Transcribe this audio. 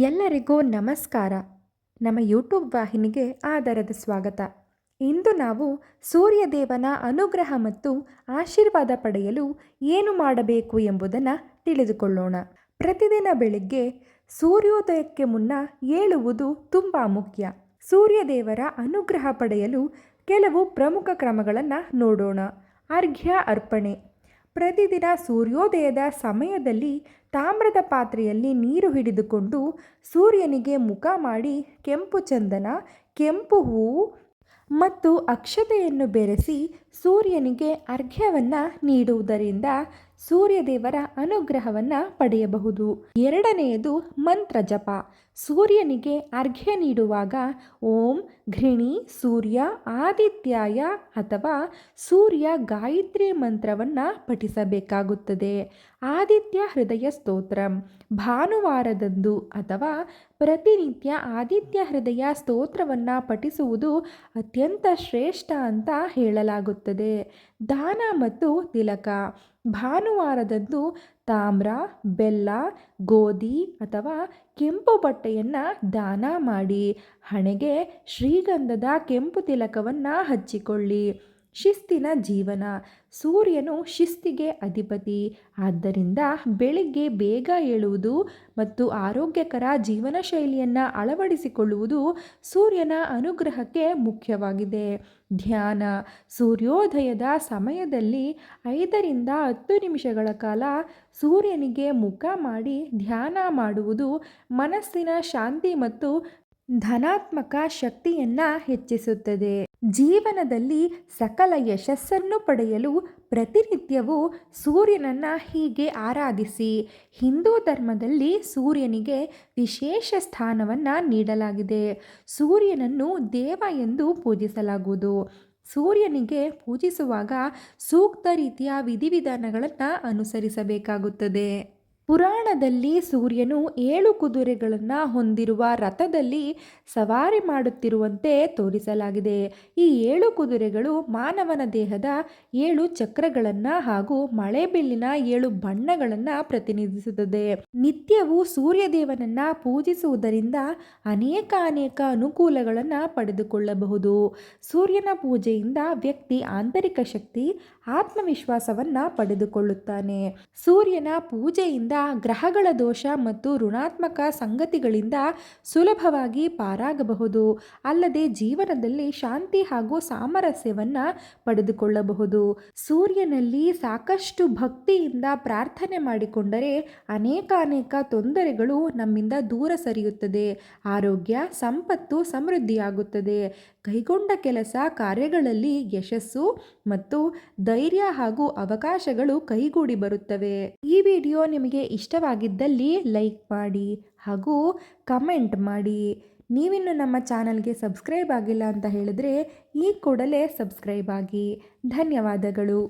ಎಲ್ಲರಿಗೂ ನಮಸ್ಕಾರ. ನಮ್ಮ ಯೂಟ್ಯೂಬ್ ವಾಹಿನಿಗೆ ಆಧಾರದ ಸ್ವಾಗತ. ಇಂದು ನಾವು ಸೂರ್ಯದೇವನ ಅನುಗ್ರಹ ಮತ್ತು ಆಶೀರ್ವಾದ ಪಡೆಯಲು ಏನು ಮಾಡಬೇಕು ಎಂಬುದನ್ನು ತಿಳಿದುಕೊಳ್ಳೋಣ. ಪ್ರತಿದಿನ ಬೆಳಿಗ್ಗೆ ಸೂರ್ಯೋದಯಕ್ಕೆ ಮುನ್ನ ಏಳುವುದು ತುಂಬ ಮುಖ್ಯ. ಸೂರ್ಯದೇವರ ಅನುಗ್ರಹ ಪಡೆಯಲು ಕೆಲವು ಪ್ರಮುಖ ಕ್ರಮಗಳನ್ನು ನೋಡೋಣ. ಅರ್ಘ್ಯ ಅರ್ಪಣೆ. ಪ್ರತಿದಿನ ಸೂರ್ಯೋದಯದ ಸಮಯದಲ್ಲಿ ತಾಮ್ರದ ಪಾತ್ರೆಯಲ್ಲಿ ನೀರು ಹಿಡಿದುಕೊಂಡು ಸೂರ್ಯನಿಗೆ ಮುಖ ಮಾಡಿ ಕೆಂಪು ಚಂದನ, ಕೆಂಪು ಹೂವು ಮತ್ತು ಅಕ್ಷತೆಯನ್ನು ಬೆರೆಸಿ ಸೂರ್ಯನಿಗೆ ಅರ್ಘ್ಯವನ್ನು ನೀಡುವುದರಿಂದ ಸೂರ್ಯದೇವರ ಅನುಗ್ರಹವನ್ನು ಪಡೆಯಬಹುದು. ಎರಡನೆಯದು ಮಂತ್ರ ಜಪ. ಸೂರ್ಯನಿಗೆ ಅರ್ಘ್ಯ ನೀಡುವಾಗ ಓಂ ಘೃಣಿ ಸೂರ್ಯ ಆದಿತ್ಯಾಯ ಅಥವಾ ಸೂರ್ಯ ಗಾಯತ್ರಿ ಮಂತ್ರವನ್ನು ಪಠಿಸಬೇಕಾಗುತ್ತದೆ. ಆದಿತ್ಯ ಹೃದಯ ಸ್ತೋತ್ರ. ಭಾನುವಾರದಂದು ಅಥವಾ ಪ್ರತಿನಿತ್ಯ ಆದಿತ್ಯ ಹೃದಯ ಸ್ತೋತ್ರವನ್ನು ಪಠಿಸುವುದು ಅತ್ಯಂತ ಶ್ರೇಷ್ಠ ಅಂತ ಹೇಳಲಾಗುತ್ತದೆ. ದಾನ ಮತ್ತು ತಿಲಕ. ಭಾನುವಾರದಂದು ತಾಮ್ರ ಬೆಲ್ಲ ಗೋಧಿ ಅಥವಾ ಕೆಂಪು ಬಟ್ಟೆಯನ್ನು ದಾನ ಮಾಡಿ ಹಣೆಗೆ ಶ್ರೀಗಂಧದ ಕೆಂಪು ತಿಲಕವನ್ನು ಹಚ್ಚಿಕೊಳ್ಳಿ. ಶಿಸ್ತಿನ ಜೀವನ. ಸೂರ್ಯನು ಶಿಸ್ತಿಗೆ ಅಧಿಪತಿ. ಆದ್ದರಿಂದ ಬೆಳಿಗ್ಗೆ ಬೇಗ ಏಳುವುದು ಮತ್ತು ಆರೋಗ್ಯಕರ ಜೀವನ ಶೈಲಿಯನ್ನು ಅಳವಡಿಸಿಕೊಳ್ಳುವುದು ಸೂರ್ಯನ ಅನುಗ್ರಹಕ್ಕೆ ಮುಖ್ಯವಾಗಿದೆ. ಧ್ಯಾನ. ಸೂರ್ಯೋದಯದ ಸಮಯದಲ್ಲಿ ಐದರಿಂದ ಹತ್ತು ನಿಮಿಷಗಳ ಕಾಲ ಸೂರ್ಯನಿಗೆ ಮುಖ ಮಾಡಿ ಧ್ಯಾನ ಮಾಡುವುದು ಮನಸ್ಸಿನ ಶಾಂತಿ ಮತ್ತು ಧನಾತ್ಮಕ ಶಕ್ತಿಯನ್ನು ಹೆಚ್ಚಿಸುತ್ತದೆ. ಜೀವನದಲ್ಲಿ ಸಕಲ ಯಶಸ್ಸನ್ನು ಪಡೆಯಲು ಪ್ರತಿನಿತ್ಯವೂ ಸೂರ್ಯನನ್ನು ಹೀಗೆ ಆರಾಧಿಸಿ. ಹಿಂದೂ ಧರ್ಮದಲ್ಲಿ ಸೂರ್ಯನಿಗೆ ವಿಶೇಷ ಸ್ಥಾನವನ್ನು ನೀಡಲಾಗಿದೆ. ಸೂರ್ಯನನ್ನು ದೇವ ಎಂದು ಪೂಜಿಸಲಾಗುವುದು. ಸೂರ್ಯನಿಗೆ ಪೂಜಿಸುವಾಗ ಸೂಕ್ತ ರೀತಿಯ ವಿಧಿವಿಧಾನಗಳನ್ನು ಅನುಸರಿಸಬೇಕಾಗುತ್ತದೆ. ಪುರಾಣದಲ್ಲಿ ಸೂರ್ಯನು ಏಳು ಕುದುರೆಗಳನ್ನು ಹೊಂದಿರುವ ರಥದಲ್ಲಿ ಸವಾರಿ ಮಾಡುತ್ತಿರುವಂತೆ ತೋರಿಸಲಾಗಿದೆ. ಈ ಏಳು ಕುದುರೆಗಳು ಮಾನವನ ದೇಹದ ಏಳು ಚಕ್ರಗಳನ್ನು ಹಾಗೂ ಮಳೆಬಿಲ್ಲಿನ ಏಳು ಬಣ್ಣಗಳನ್ನು ಪ್ರತಿನಿಧಿಸುತ್ತದೆ. ನಿತ್ಯವೂ ಸೂರ್ಯದೇವನನ್ನ ಪೂಜಿಸುವುದರಿಂದ ಅನೇಕ ಅನೇಕ ಅನುಕೂಲಗಳನ್ನು ಪಡೆದುಕೊಳ್ಳಬಹುದು. ಸೂರ್ಯನ ಪೂಜೆಯಿಂದ ವ್ಯಕ್ತಿ ಆಂತರಿಕ ಶಕ್ತಿ, ಆತ್ಮವಿಶ್ವಾಸವನ್ನು ಪಡೆದುಕೊಳ್ಳುತ್ತಾನೆ. ಸೂರ್ಯನ ಪೂಜೆಯಿಂದ ಗ್ರಹಗಳ ದೋಷ ಮತ್ತು ಋಣಾತ್ಮಕ ಸಂಗತಿಗಳಿಂದ ಸುಲಭವಾಗಿ ಪಾರಾಗಬಹುದು. ಅಲ್ಲದೆ ಜೀವನದಲ್ಲಿ ಶಾಂತಿ ಹಾಗೂ ಸಾಮರಸ್ಯವನ್ನು ಪಡೆದುಕೊಳ್ಳಬಹುದು. ಸೂರ್ಯನಲ್ಲಿ ಸಾಕಷ್ಟು ಭಕ್ತಿಯಿಂದ ಪ್ರಾರ್ಥನೆ ಮಾಡಿಕೊಂಡರೆ ಅನೇಕ ಅನೇಕ ತೊಂದರೆಗಳು ನಮ್ಮಿಂದ ದೂರ ಸರಿಯುತ್ತದೆ. ಆರೋಗ್ಯ, ಸಂಪತ್ತು ಸಮೃದ್ಧಿಯಾಗುತ್ತದೆ. ಕೈಗೊಂಡ ಕೆಲಸ ಕಾರ್ಯಗಳಲ್ಲಿ ಯಶಸ್ಸು ಮತ್ತು ಧೈರ್ಯ ಹಾಗೂ ಅವಕಾಶಗಳು ಕೈಗೂಡಿ ಬರುತ್ತವೆ. ಈ ವಿಡಿಯೋ ನಿಮಗೆ ಇಷ್ಟವಾಗಿದ್ದಲ್ಲಿ ಲೈಕ್ ಮಾಡಿ ಹಾಗೂ ಕಮೆಂಟ್ ಮಾಡಿ. ನೀವಿನ್ನು ನಮ್ಮ ಚಾನಲ್ಗೆ ಸಬ್ಸ್ಕ್ರೈಬ್ ಆಗಿಲ್ಲ ಅಂತ ಹೇಳಿದ್ರೆ ಈ ಕೂಡಲೇ ಸಬ್ಸ್ಕ್ರೈಬ್ ಆಗಿ. ಧನ್ಯವಾದಗಳು.